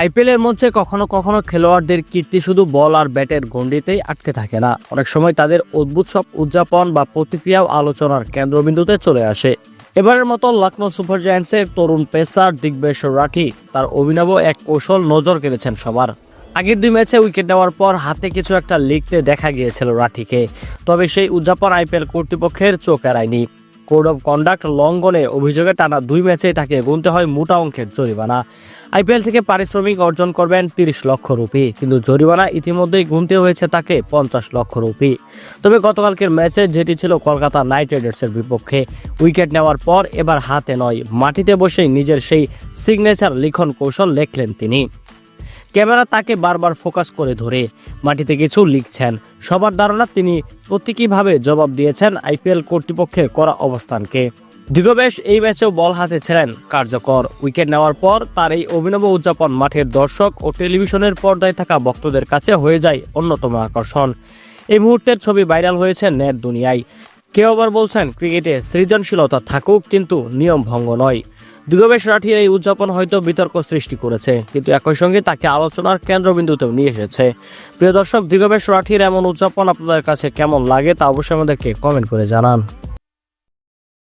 আইপিএলের মঞ্চে কখনো কখনো খেলোয়াড়দের কীর্তি শুধু বল আর ব্যাটের গণ্ডিতেই আটকে থাকে না। অনেক সময় তাদের অদ্ভুত সব উদযাপন বা প্রতিক্রিয়াও আলোচনার কেন্দ্রবিন্দুতে চলে আসে। এবারের মতো লখনৌ সুপার জায়ান্টসের তরুণ পেসার দিগ্বেশ রাঠি তার অভিনব এক কৌশল নজর কেড়েছেন সবার। আগের দুই ম্যাচে উইকেট নেওয়ার পর হাতে কিছু একটা লিখতে দেখা গিয়েছিল রাঠিকে। তবে সেই উদযাপন আইপিএল কর্তৃপক্ষের চোখ এড়ায়নি। কোড অফ কন্ডাক্ট লঙ্ঘনে অভিযোগে টানা দুই ম্যাচে তাকে গুনতে হয় মোটা অঙ্কের জরিমানা। আইপিএল থেকে পারিশ্রমিক অর্জন করবেন তিরিশ লক্ষ রুপি, কিন্তু জরিমানা ইতিমধ্যেই গুনতে হয়েছে তাকে পঞ্চাশ লক্ষ রুপি। তবে গতকালকের ম্যাচে যেটি ছিল কলকাতা নাইট রাইডার্সের বিপক্ষে, উইকেট নেওয়ার পর এবার হাতে নয়। মাটিতে বসেই নিজের সেই সিগনেচার লিখন কৌশল লেখলেন তিনি। ক্যামেরা তাকে বারবার ফোকাস করে ধরে। মাটিতে কিছু লিখছেন। সবার ধারণা তিনি প্রতীকীভাবে জবাব দিয়েছেন আইপিএল কর্তৃপক্ষের করা অবস্থানকে। দীর্ঘবেশ এই ম্যাচেও বল হাতে ছিলেন কার্যকর। উইকেট নেওয়ার পর তার এই অভিনব উদযাপন মাঠের দর্শক ও টেলিভিশনের পর্দায় থাকা ভক্তদের কাছে হয়ে যায় অন্যতম আকর্ষণ। এই মুহূর্তের ছবি ভাইরাল হয়েছে নেট দুনিয়ায়। কেউ আবার বলছেন, ক্রিকেটে সৃজনশীলতা থাকুক, কিন্তু নিয়ম ভঙ্গ নয়। দুর্গবেশ রাঠির এই উদযাপন হয়তো বিতর্ক সৃষ্টি করেছে, কিন্তু একই সঙ্গে তাকে আলোচনার কেন্দ্রবিন্দুতেও নিয়ে এসেছে। প্রিয় দর্শক দিগবেশ রাঠির এমন উদযাপন আপনাদের কাছে কেমন লাগে তা অবশ্যই আমাদেরকে কমেন্ট করে জানান।